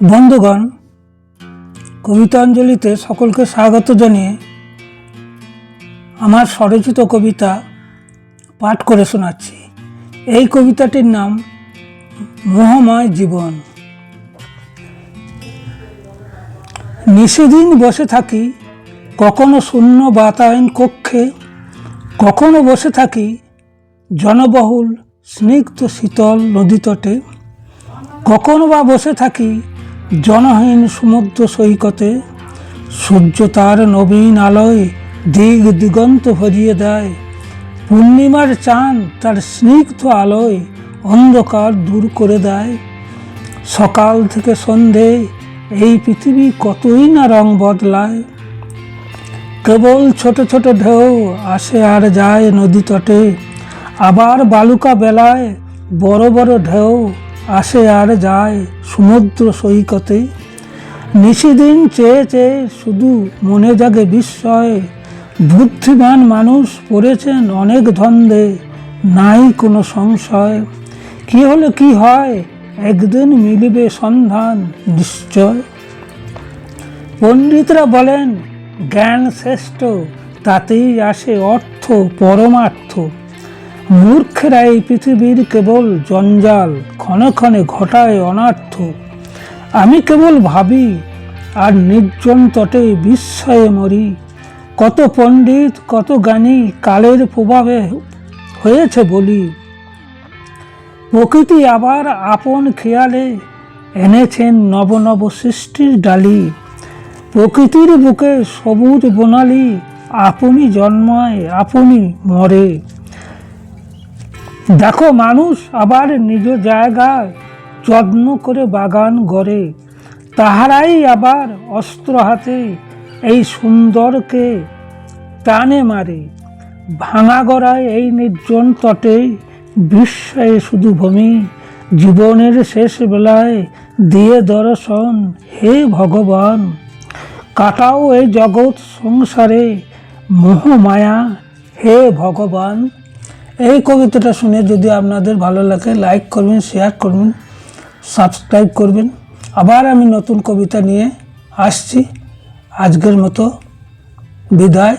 বন্ধুগণ, কবিতাঞ্জলিতে সকলকে স্বাগত জানিয়ে আমার স্বরচিত কবিতা পাঠ করে শোনাচ্ছি। এই কবিতাটির নাম, মোহময় জীবন। নিষেদিন বসে থাকি, কখনো শূন্য বাতায়ন কক্ষে, কখনো বসে থাকি জনবহুল, স্নিগ্ধ শীতল নদীতটে কখনো বা বসে থাকি জনহীন সমুদ্র সৈকতে সূর্য তার নবীন আলোয় দিগ দিগন্ত ভরিয়ে দেয়। পূর্ণিমার চাঁদ তার স্নিগ্ধ আলোয় অন্ধকার দূর করে দেয়। সকাল থেকে সন্ধে এই পৃথিবী কতই না রং বদলায়। কেবল ছোট ছোট ঢেউ আসে আর যায় নদী তটে। আবার বালুকা বেলায় বড় বড় ঢেউ আসে আর যায় সমুদ্র সৈকতে। নিশিদিন চেয়ে চেয়ে শুধু মনে জাগে বিস্ময়ে, বুদ্ধিমান মানুষ পড়েছেন অনেক ধন্দে, নাই কোনো সংশয়। কি হলে কি হয়, একদিন মিলিবে সন্ধান নিশ্চয়। পণ্ডিতরা বলেন, জ্ঞান শ্রেষ্ঠ, তাতেই আসে অর্থ, পরমার্থ। মূর্খেরা এই পৃথিবীর কেবল জঞ্জাল, ক্ষণে ক্ষণে ঘটায় অনার্থ। আমি কেবল ভাবি, আর নির্জন তটে বিস্ময়ে মরি। কত পণ্ডিত, কত জ্ঞানী কালের প্রভাবে হয়েছে বলি। প্রকৃতি আবার আপন খেয়ালে এনেছেন নব নব সৃষ্টির ডালি। প্রকৃতির বুকে সবুজ বনালি, আপনি জন্মায়, আপনি মরে। দেখো, মানুষ আবার নিজ জায়গায় যত্ন করে বাগান গড়ে। তাহারাই আবার অস্ত্র হাতে এই সুন্দরকে টানে মারে। ভাঙা গড়ায় এই নির্জন তটে বিস্ময়ে শুধু ভূমি। জীবনের শেষ বেলায় দিয়ে দর্শন হে ভগবান। কাটাও এই জগৎ সংসারে মোহ মায়া হে ভগবান। এই কবিতাটা শুনে যদি আপনাদের ভালো লাগে লাইক করবেন শেয়ার করবেন সাবস্ক্রাইব করবেন। আবার আমি নতুন কবিতা নিয়ে আসছি। আজকের মতো বিদায়।